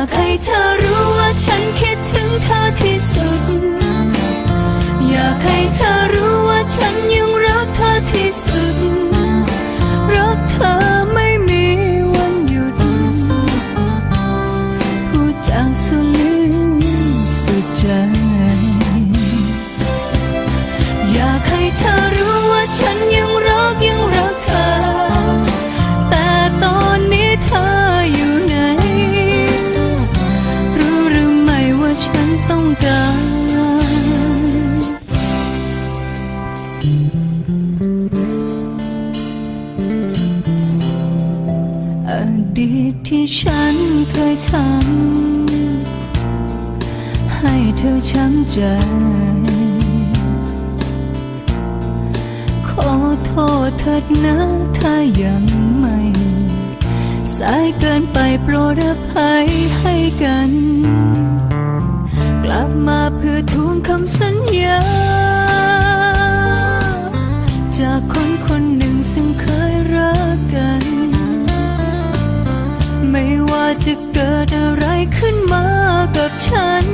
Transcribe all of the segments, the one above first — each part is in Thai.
ากให้เธอรู้ว่าฉันคิดถึงเธอที่สุด อยากให้เธอ ดีตที่ฉันเคยทำให้เธอช้ำใจ ขอโทษเถิดนะถ้ายังไม่ สายเกินไปโปรดอภัยให้กัน กลับมาเพื่อทวงคำสัญญา จากคนคนหนึ่งซึ่งเคยรักกัน จะเกิดอะไรขึ้นมากับฉัน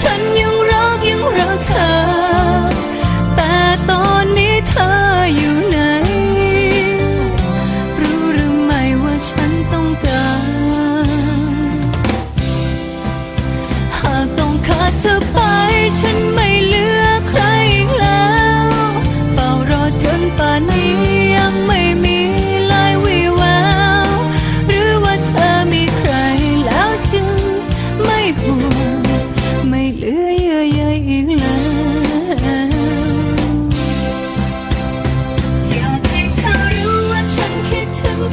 ฉันยังรักยังรักเธอ แต่ตอนนี้เธออยู่ไหน รู้หรือไม่ว่าฉันต้องการ หากต้องขาดเธอไปฉันไม่เหลือใครอีกแล้วเฝ้ารอจนป่านนี้